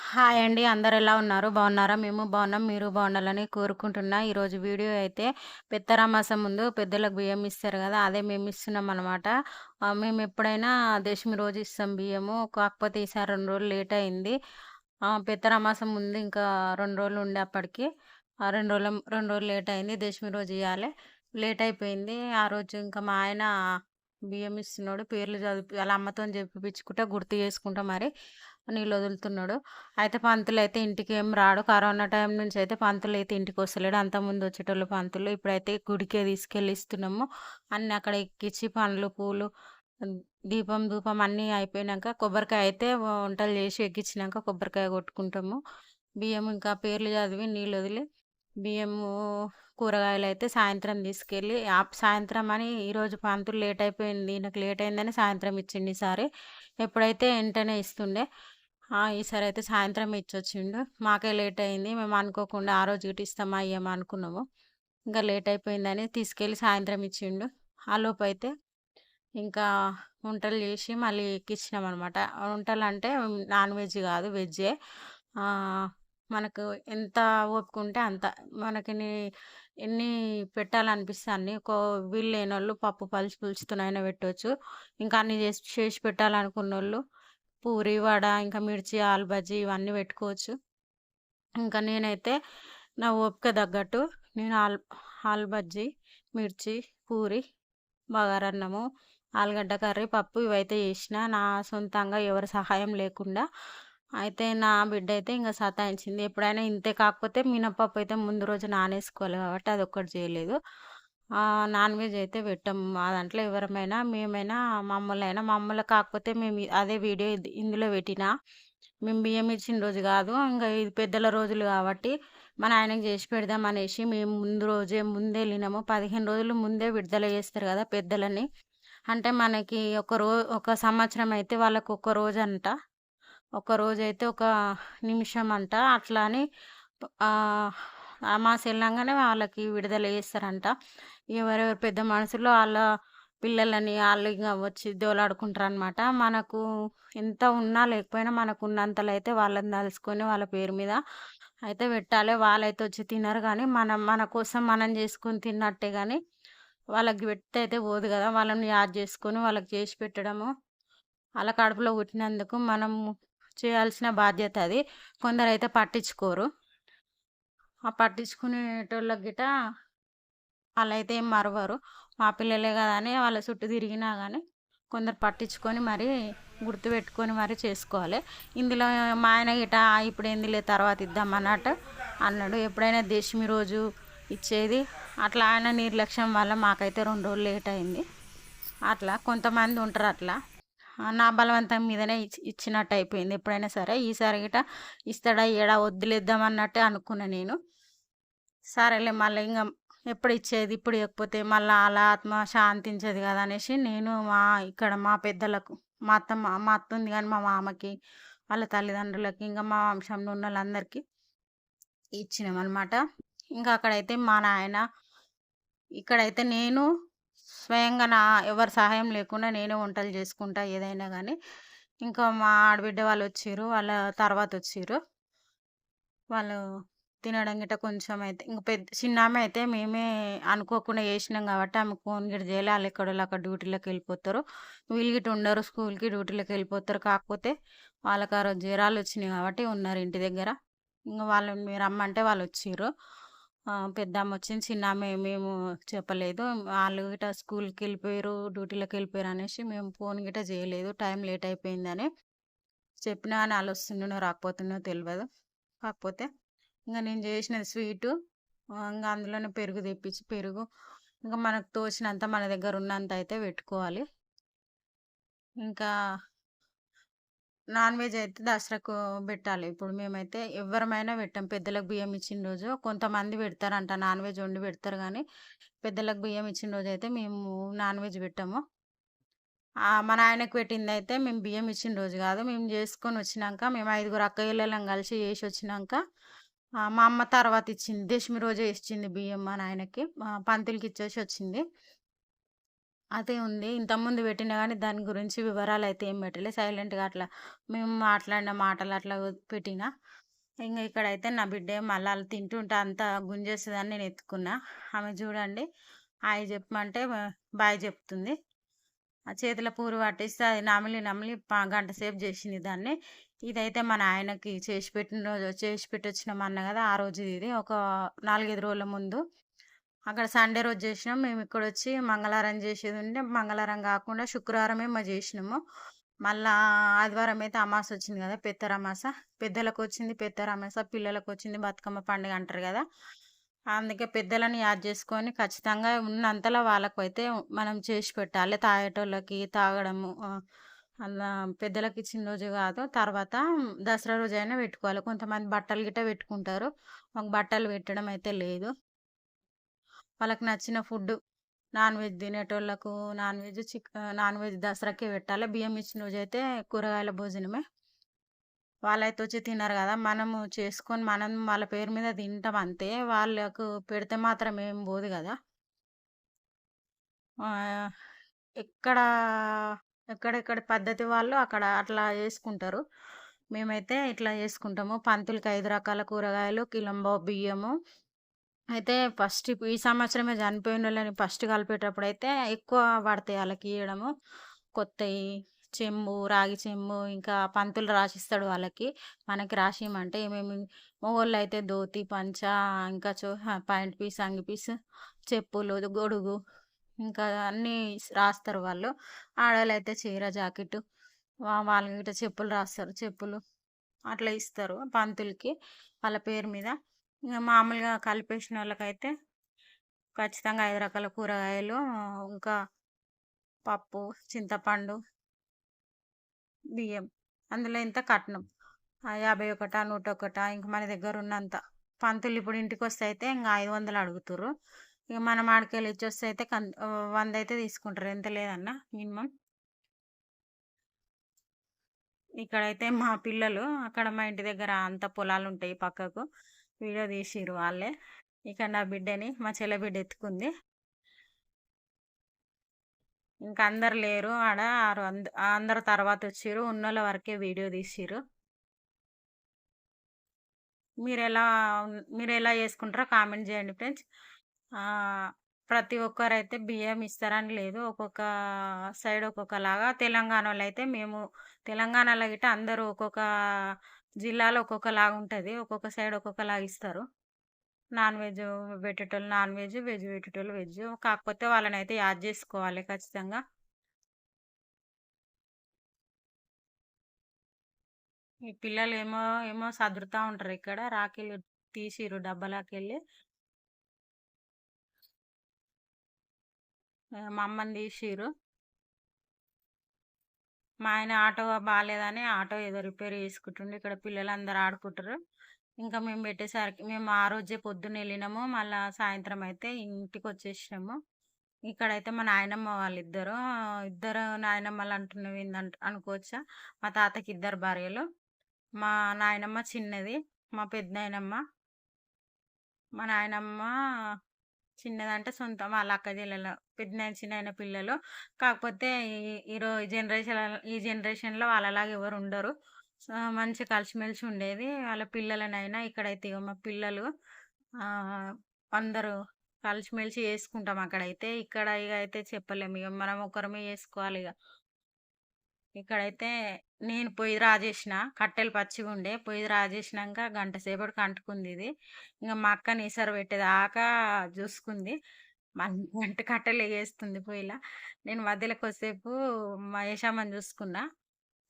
Hi అండి. అందరు ఎలా ఉన్నారు? బాగున్నారా? మేము బాగున్నాం. మీరు బాగుండాలని కోరుకుంటున్నా. ఈరోజు వీడియో అయితే పెత్తరామాసం ముందు పెద్దలకు బియ్యం ఇస్తారు కదా అదే మేము ఇస్తున్నాం అనమాట మేము ఎప్పుడైనా దశమి రోజు ఇస్తాం బియ్యము. కాకపోతే ఈసారి రెండు రోజులు లేట్ అయింది. పెత్తరామాసం ముందు ఇంకా రెండు రోజులు ఉండే అప్పటికి. ఆ 2 రోజుల రెండు రోజులు లేట్ అయింది. దశమి రోజు ఇవ్వాలి లేట్ అయిపోయింది. ఆ రోజు ఇంకా మా ఆయన బియ్యం ఇస్తున్నాడు. పేర్లు చదివి వాళ్ళ అమ్మతో చెప్పించుకుంటా గుర్తు చేసుకుంటా మరి నీళ్ళు వదులుతున్నాడు. అయితే పంతులు అయితే ఇంటికి ఏం రాడు. కరోనా టైం నుంచి అయితే పంతులు అయితే ఇంటికి వస్తలేడు అంతకుముందు వచ్చేటోళ్ళు పంతులు. ఇప్పుడైతే గుడికే తీసుకెళ్ళి ఇస్తున్నాము. అన్నీ అక్కడ ఎక్కించి పండ్లు, పూలు, దీపం, ధూపం అన్నీ అయిపోయినాక కొబ్బరికాయ అయితే వంటలు చేసి ఎక్కించినాక కొబ్బరికాయ కొట్టుకుంటాము. బియ్యం ఇంకా పేర్లు చదివి నీళ్ళు వదిలి బియ్యము, అయితే సాయంత్రం తీసుకెళ్ళి సాయంత్రం అని ఈరోజు పంతులు లేట్ అయిపోయింది. నాకు లేట్ అయిందని సాయంత్రం ఇచ్చింది ఈసారి. ఎప్పుడైతే వెంటనే ఇస్తుండే. ఈసారి అయితే సాయంత్రం ఇచ్చొచ్చిండు. మాకే లేట్ అయింది. మేము అనుకోకుండా ఆ రోజు గిట్ట ఇస్తామా ఇయ్యమా అనుకున్నాము. ఇంకా లేట్ అయిపోయిందని తీసుకెళ్ళి సాయంత్రం ఇచ్చిండు. ఆలోపైతే ఇంకా వంటలు చేసి మళ్ళీ ఎక్కించినామనమాట. వంటలంటే నాన్ వెజ్ కాదు వెజ్జే. మనకు ఎంత ఓపుకుంటే అంత. మనకి ఎన్ని పెట్టాలనిపిస్తే అన్ని. వీళ్ళు అయిన వాళ్ళు పప్పు పలుచు పులుసుతోనైనా పెట్టవచ్చు ఇంకా అన్ని చేసి చేసి పెట్టాలనుకున్న వాళ్ళు పూరి, వడ, ఇంకా మిర్చి, ఆలు బజ్జీ ఇవన్నీ పెట్టుకోవచ్చు. ఇంకా నేనైతే నా ఓపిక తగ్గట్టు నేను ఆల్ ఆలు బజ్జీ, మిర్చి, పూరి, బగారన్నము, ఆలుగడ్డ కర్రీ, పప్పు ఇవైతే చేసిన. నా సొంతంగా ఎవరి సహాయం లేకుండా. అయితే నా బిడ్డ అయితే ఇంకా సతాయించింది. ఎప్పుడైనా ఇంతే కాకపోతే మినపప్పు అయితే ముందు రోజు నానేసుకోవాలి కాబట్టి అది ఒక్కటి చేయలేదు. నాన్ వెజ్ అయితే పెట్టము. మా దాంట్లో ఎవరమైనా మేమైనా మమ్మల్ని అయినా మమ్మల్ని కాకపోతే మేము అదే వీడియో ఇందులో పెట్టినా. మేము బియ్యం ఇచ్చిన రోజు కాదు. ఇంకా ఇది పెద్దల రోజులు కాబట్టి మన ఆయనకు చేసి పెడదాం అనేసి మేము ముందు రోజే ముందే వెళ్ళినాము పదిహేను రోజులు ముందే విడుదల చేస్తారు కదా పెద్దలని. అంటే మనకి ఒక రో ఒక సంవత్సరం అయితే వాళ్ళకు ఒక రోజంట. ఒక అయితే ఒక నిమిషం అంట. అట్లా అని మా సెల్లంగానే వాళ్ళకి విడుదల చేస్తారంట. ఎవరెవరు పెద్ద మనుషులు వాళ్ళ పిల్లలని వాళ్ళు ఇంకా వచ్చి దోలాడుకుంటారు అనమాట మనకు ఎంత ఉన్నా లేకపోయినా మనకు ఉన్నంతలో అయితే వాళ్ళని తలుసుకొని వాళ్ళ పేరు మీద అయితే పెట్టాలి. వాళ్ళైతే వచ్చి తినరు కానీ మనం మన కోసం మనం చేసుకొని తిన్నట్టే కానీ వాళ్ళకి పెడితే అయితే పోదు కదా! వాళ్ళని యాద్ చేసుకొని వాళ్ళకి చేసి పెట్టడము. వాళ్ళ కడుపులో పుట్టినందుకు మనం చేయాల్సిన బాధ్యత అది. కొందరైతే పట్టించుకోరు. ఆ పట్టించుకునేటోళ్ళకి గిట వాళ్ళు అయితే ఏం మరవరు. మా పిల్లలే కదా అని వాళ్ళ చుట్టూ తిరిగినా కానీ కొందరు పట్టించుకొని మరి గుర్తుపెట్టుకొని మరి చేసుకోవాలి. ఇందులో మా ఆయన గిట ఇప్పుడేందిలే తర్వాత ఇద్దాం అన్నట్టు అన్నాడు. ఎప్పుడైనా దశమి రోజు ఇచ్చేది. అట్లా ఆయన నిర్లక్ష్యం వల్ల మాకైతే రెండు రోజులు లేట్ అయింది. అట్లా కొంతమంది ఉంటారు అట్లా. నా బలవంతం మీదనే ఇచ్చినట్టు అయిపోయింది ఎప్పుడైనా సరే. ఈసారి గిట ఇస్తాడా ఏడా వద్దులేద్దాం అన్నట్టే అనుకున్నా నేను. సరేలే మళ్ళీ ఇంకా ఎప్పుడు ఇచ్చేది ఇప్పుడు ఇవ్వకపోతే మళ్ళీ అలా ఆత్మ శాంతించదు కదా అనేసి నేను మా ఇక్కడ మా పెద్దలకు మా అత్తమ్మ మా అత్త ఉంది కానీ మా మామకి, వాళ్ళ తల్లిదండ్రులకి, ఇంకా మా వంశంలో ఉన్న వాళ్ళందరికీ ఇచ్చినాం ఇచ్చినామనమాట. ఇంకా అక్కడైతే మా నాయన ఇక్కడైతే నేను స్వయంగా నా ఎవరి సహాయం లేకుండా నేనే వంటలు చేసుకుంటా ఏదైనా కానీ ఇంకా మా ఆడబిడ్డ వాళ్ళు వచ్చారు వాళ్ళ తర్వాత వచ్చారు వాళ్ళు తినడం గిట్ట కొంచెం అయితే ఇంక పెద్ద చిన్నామె అయితే మేమే అనుకోకుండా చేసినాం కాబట్టి ఆమె ఫోన్ గిట్ట వాళ్ళు ఆళ్ళెక్కడోళ్ళు అక్కడ డ్యూటీలోకి వెళ్ళిపోతారు వీళ్ళు గిట్ట ఉండరు. స్కూల్‌కి, డ్యూటీలోకి వెళ్ళిపోతారు కాకపోతే వాళ్ళకి ఆ రోజు జ్వరాలొచ్చినాయి కాబట్టి ఉన్నారు ఇంటి దగ్గర. ఇంకా వాళ్ళు మీరు రమ్మంటే పెద్ద అమ్మ వచ్చింది చిన్నామె మేము చెప్పలేదు. వాళ్ళు గిట్ట డ్యూటీలోకి వెళ్ళిపోయారు అనేసి మేము ఫోన్ గిట్ట చేయలేదు. టైం లేట్ అయిపోయిందని. చెప్పినా అని వాళ్ళు వస్తుండో రాకపోతుండనో తెలియదు కాకపోతే ఇంకా నేను చేసినది స్వీటు. ఇంకా అందులోనే పెరుగు తెప్పించి పెరుగు ఇంకా మనకు తోచినంత మన దగ్గర ఉన్నంత అయితే పెట్టుకోవాలి. ఇంకా నాన్ వెజ్ అయితే దసరాకు పెట్టాలి. ఇప్పుడు మేమైతే ఎవరమైనా పెట్టం. పెద్దలకు బియ్యం ఇచ్చిన రోజు కొంతమంది పెడతారంట. నాన్ వెజ్ వండి పెడతారు కానీ పెద్దలకు బియ్యం ఇచ్చిన రోజు అయితే మేము నాన్ వెజ్ పెట్టాము మన ఆయనకు పెట్టింది అయితే మేము బియ్యం ఇచ్చిన రోజు కాదు. మేము చేసుకొని వచ్చినాక మేము ఐదుగురు అక్కచెల్లెళ్ళం కలిసి చేసి వచ్చినాక మా అమ్మ తర్వాత ఇచ్చింది. దశమి రోజే ఇచ్చింది బియ్యం మా నాయనకి. పంతులకి ఇచ్చేసి వచ్చింది. అదే ఉంది. ఇంతకుముందు పెట్టినా కానీ దాని గురించి వివరాలు అయితే ఏం పెట్టలే. సైలెంట్‌గా అట్లా మేము మాట్లాడిన మాటలు అట్లా పెట్టినా. ఇంకా ఇక్కడైతే నా బిడ్డే మళ్ళీ ఆళ్ళు తింటుంటే అంత గుంజేస్తుందని నేను ఎత్తుకున్నా. ఆమె చూడండి హాయ్ చెప్పమంటే బాయ్ చెప్తుంది. ఆ చేతుల పూరు పట్టిస్తే అది నమిలి నమిలి గంట సేపు చేసింది దాన్ని. ఇదైతే మన ఆయనకి చేసి పెట్టిన రోజు చేసి పెట్టొచ్చినామన్నా కదా ఆ రోజు ఇది. ఒక 4, 5 రోజుల ముందు. అక్కడ సండే రోజు చేసినాం మేము ఇక్కడ వచ్చి మంగళవారం చేసేది ఉంటే మంగళవారం గాకుండా శుక్రవారమేమో చేసినాము మళ్ళా ఆదివారం అయితే అమాస వచ్చింది కదా పెద్దరమాస పెద్దలకు వచ్చింది పెద్దరమాస పిల్లలకు వచ్చింది బతుకమ్మ పండుగ అంటారు కదా అందుకే పెద్దలని యాద్ చేసుకొని ఖచ్చితంగా ఉన్నంతలో వాళ్ళకైతే మనం చేసి పెట్టాలి. తాగేటోళ్ళకి తాగడము పెద్దలకు ఇచ్చిన రోజు కాదు తర్వాత దసరా రోజైనా పెట్టుకోవాలి. కొంతమంది బట్టలు గిట్ట పెట్టుకుంటారు. మాకు బట్టలు పెట్టడం అయితే లేదు. వాళ్ళకి నచ్చిన ఫుడ్ నాన్ వెజ్ తినేటోళ్ళకు నాన్ వెజ్, చిక్ నాన్ వెజ్ దసరాకే పెట్టాలి. బియ్యం ఇచ్చిన రోజు అయితే కూరగాయల భోజనమే. వాళ్ళైతే వచ్చి తిన్నారు కదా మనము చేసుకొని మనం వాళ్ళ పేరు మీద తింటాం అంతే. వాళ్ళకు పెడితే మాత్రం ఏం పోదు కదా ఎక్కడ ఎక్కడెక్కడ పద్ధతి వాళ్ళు అక్కడ అట్లా చేసుకుంటారు. మేమైతే ఇట్లా చేసుకుంటాము. పంతులకి ఐదు రకాల కూరగాయలు, కిలంబో బియ్యము. అయితే ఫస్ట్ ఈ సంవత్సరమే చనిపోయిన వాళ్ళని ఫస్ట్ కలిపేటప్పుడు అయితే ఎక్కువ పడతాయి వాళ్ళకి ఇవ్వడము కొత్తవి చెంబు, రాగి చెంబు ఇంకా పంతులు రాసిస్తాడు వాళ్ళకి. మనకి రాసిమంటే ఏమేమి మగోళ్ళైతే ధోతి, పంచ ఇంకా చో పాయింట్ పీస్, అంగి పీస్, చెప్పులు, గొడుగు ఇంకా అన్నీ రాస్తారు వాళ్ళు. ఆడోళ్ళైతే చీర, జాకెట్ వాళ్ళ గిట్ట చెప్పులు రాస్తారు. చెప్పులు అట్లా ఇస్తారు పంతులకి వాళ్ళ పేరు మీద. ఇంకా మామూలుగా కలిపేసినోళ్ళకైతే ఖచ్చితంగా ఐదు రకాల కూరగాయలు, ఇంకా పప్పు, చింతపండు బియ్యం. అందులో ఇంత కట్నం. యాభై ఒకట నూట ఒకట ఇంక మన దగ్గర ఉన్నంత పంతులు ఇప్పుడు ఇంటికొస్తే అయితే ఇంకా ఐదు వందలు అడుగుతుర్రు. ఇక మనం ఆడికెళ్ళి ఇచ్చొస్తే అయితే కన్ వంద అయితే తీసుకుంటారు. ఎంత లేదన్నా మినిమం ఇక్కడైతే మా పిల్లలు అక్కడ మా ఇంటి దగ్గర అంత పొలాలు ఉంటాయి పక్కకు. వీడియో తీసిరు వాళ్ళే. ఇక్కడ నా బిడ్డని మా చెల్లె బిడ్డ ఎత్తుకుంది. ఇంకా అందరు లేరు ఆడ. ఆరు అంద అందరు తర్వాతొచ్చిర్రు. ఉన్నోళ్ళ వరకే వీడియో తీసిర్రు. మీరెలా ఎలా చేసుకుంటారో కామెంట్ చేయండి ఫ్రెండ్స్. ప్రతి ఒక్కరైతే బియ్యం ఇస్తారని లేదు. ఒక్కొక్క సైడ్ ఒక్కొక్కలాగా. తెలంగాణోళ్ళైతే మేము తెలంగాణలో గిట్ట అందరూ ఒక్కొక్క జిల్లాలో ఒక్కొక్కలాగా ఉంటుంది ఒక్కొక్క సైడ్ ఒక్కొక్కలాగా ఇస్తారు. నాన్ వెజ్ పెట్టేటోళ్ళు నాన్ వెజ్, వెజ్ పెట్టేటోళ్ళు వెజ్. కాకపోతే వాళ్ళని అయితే యాడ్ చేసుకోవాలి ఖచ్చితంగా. ఈ పిల్లలు ఏమో ఏమో సదురుతా ఉంటారు ఇక్కడ. రాఖీలు తీసిర్రు డబ్బాలకెళ్ళి. వెళ్ళి మా అమ్మని తీసిర్రు. మా ఆయన ఆటో బాగాలేదని ఆటో ఏదో రిపేర్ చేసుకుంటుండు. ఇక్కడ పిల్లలు అందరు ఆడుకుంటారు ఇంకా మేము పెట్టేసరికి మేము ఆ రోజే పొద్దున్న వెళ్ళినాము మళ్ళా సాయంత్రం అయితే ఇంటికి వచ్చేసినాము ఇక్కడైతే మా నాయనమ్మ వాళ్ళిద్దరు. ఇద్దరు నాయనమ్మలు అంటున్నావేందంట్ అనుకోవచ్చా? మా తాతకి ఇద్దరు భార్యలు. మా నాయనమ్మ చిన్నది. మా పెద్దనాయనమ్మ. మా నాయనమ్మ చిన్నదంటే సొంతం వాళ్ళ అక్క చెల్లెలు. పెద్దనాయన, చిన్న పిల్లలు. కాకపోతే ఈ ఈరోజు జనరేషన్ ఈ జనరేషన్‌లో వాళ్ళలాగా ఎవరు ఉండరు. మంచి మంచిగా కలిసిమెలిసి ఉండేది. వాళ్ళ పిల్లలనైనా ఇక్కడైతే ఇగో మా పిల్లలు అందరూ కలిసిమెలిసి చేసుకుంటాం అక్కడైతే. ఇక్కడ ఇక అయితే చెప్పలేము. ఇక మనం ఒకరమే ఇక ఇక్కడైతే నేను పొయ్యి రాజేసిన. కట్టెలు పచ్చిగుండే. పొయ్యి రాజేసినాక గంట సేపటికి అంటుకుందిది. ఇంకా మా అక్కని ఈసరు పెట్టేదాకా చూసుకుంది గంట కట్టెలు వేస్తుంది పొయ్యిలా నేను మధ్యలో కొద్దిసేపు మహేషమ్మని చూసుకున్నా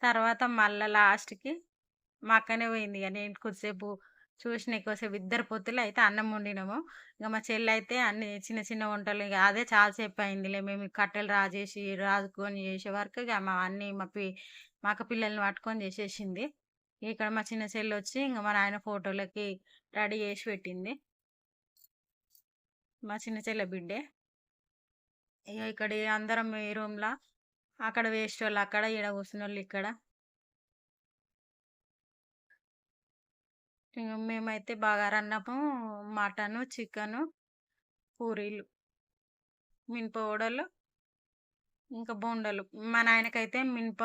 తర్వాత మళ్ళీ లాస్ట్‌కి మా అక్కనే పోయింది ఇక నేను కొద్దిసేపు చూసిన ఎక్కువసేపు ఇద్దరు పొత్తులు అయితే అన్నం వండినాము. ఇక మా చెల్లయితే అన్ని చిన్న చిన్న వంటలు ఇక అదే చాలా సేపయిందిలే. మేము కట్టెలు రాజేసి, రాజుకొని చేసే వరకు ఇక మా అన్నీ మా పి మా అక్క పిల్లల్ని పట్టుకొని చేసేసింది. ఇక్కడ మా చిన్న చెల్లొచ్చి ఇంకా మా నాయన ఫోటోలకి రెడీ చేసి పెట్టింది. మా చిన్న చెల్లె బిడ్డే. ఇక ఇక్కడ అందరం ఈ రూమ్లో అక్కడ వేసేటోళ్ళు అక్కడ, ఈడ కూర్చున్న వాళ్ళు ఇక్కడ. మేమైతే మేమైతే బగారన్నము, మటను, చికెను, పూరీలు. మినప ఇంకా బోండలు మా నాయనకైతే మినప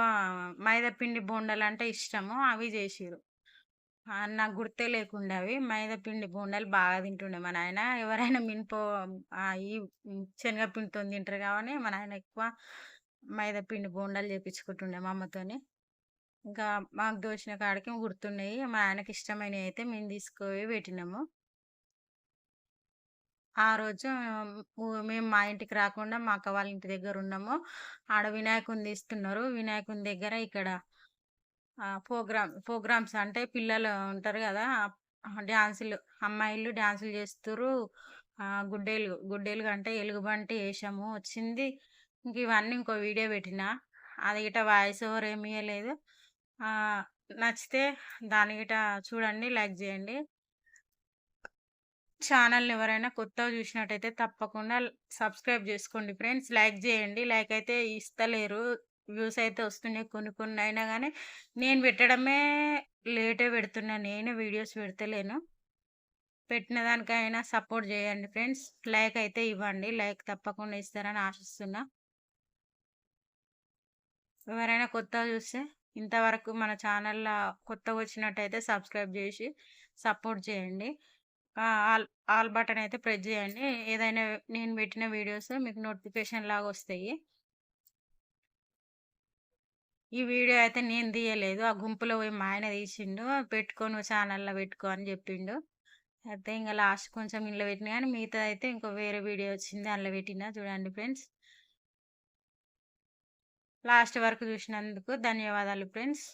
మైదాపిండి బోండలు అంటే ఇష్టము. అవి చేసిరు ఆ! నాకు గుర్తే లేకుండా అవి. మైదాపిండి బోండాలు బాగా తింటుండే మా నాయన. ఎవరైనా మినప ఈ శనగపిండితో తింటారు కాబట్టి మా నాయన ఎక్కువ మైదా పిండి బోండాలు చేపించుకుంటుండే మా అమ్మతోని. ఇంకా మాకు దోచిన కాడికి గుర్తున్నాయి మా ఆయనకి ఇష్టమైనవి అయితే మేము తీసుకుపోయి పెట్టినాము. ఆ రోజు మేము మా ఇంటికి రాకుండా మా అక్క వాళ్ళ ఇంటి దగ్గర ఉన్నాము. ఆడ వినాయకుని తీస్తున్నారు. వినాయకుని దగ్గర ఇక్కడ ప్రోగ్రామ్ ప్రోగ్రామ్స్ అంటే పిల్లలు ఉంటారు కదా డ్యాన్సులు అమ్మాయిలు డ్యాన్సులు చేస్తారు గుడ్డేలు గుడ్డేలు అంటే ఎలుగుబంటి వేసాము వచ్చింది. ఇంక ఇవన్నీ ఇంకో వీడియో పెట్టిన అది గిట వాయిస్ ఓవర్ ఏమి ఇయ్యలేదు. నచ్చితే దాని గిట చూడండి. లైక్ చేయండి ఛానల్‌ని ఎవరైనా కొత్తగా చూసినట్టయితే తప్పకుండా సబ్స్క్రైబ్ చేసుకోండి ఫ్రెండ్స్. లైక్ చేయండి లైక్ అయితే ఇస్తలేరు. వ్యూస్ అయితే వస్తున్నాయి కొన్ని కొన్ని అయినా కానీ నేను పెట్టడమే లేటే పెడుతున్నా. నేనే వీడియోస్ పెడతలేను. పెట్టిన దానికైనా సపోర్ట్ చేయండి ఫ్రెండ్స్. లైక్ అయితే ఇవ్వండి. లైక్ తప్పకుండా ఇస్తారని ఆశిస్తున్నా. ఎవరైనా కొత్తగా చూస్తే ఇంతవరకు మన ఛానల్లో కొత్తగా వచ్చినట్టయితే సబ్స్క్రైబ్ చేసి సపోర్ట్ చేయండి. ఆల్ ఆల్ బటన్ అయితే ప్రెస్ చేయండి ఏదైనా నేను పెట్టిన వీడియోస్ మీకు నోటిఫికేషన్ లాగా వస్తాయి. ఈ వీడియో అయితే నేను తీయలేదు. ఆ గుంపులో పోయి మా ఆయన తీసిండు. పెట్టుకో నువ్వు ఛానల్‌లో పెట్టుకో అని చెప్పిండు అయితే ఇంకా లాస్ట్ కొంచెం ఇంట్లో పెట్టిన కానీ మిగతా అయితే ఇంకో వేరే వీడియో వచ్చింది. అందులో పెట్టినా చూడండి ఫ్రెండ్స్. లాస్ట్ వరకు చూసినందుకు ధన్యవాదాలు ఫ్రెండ్స్.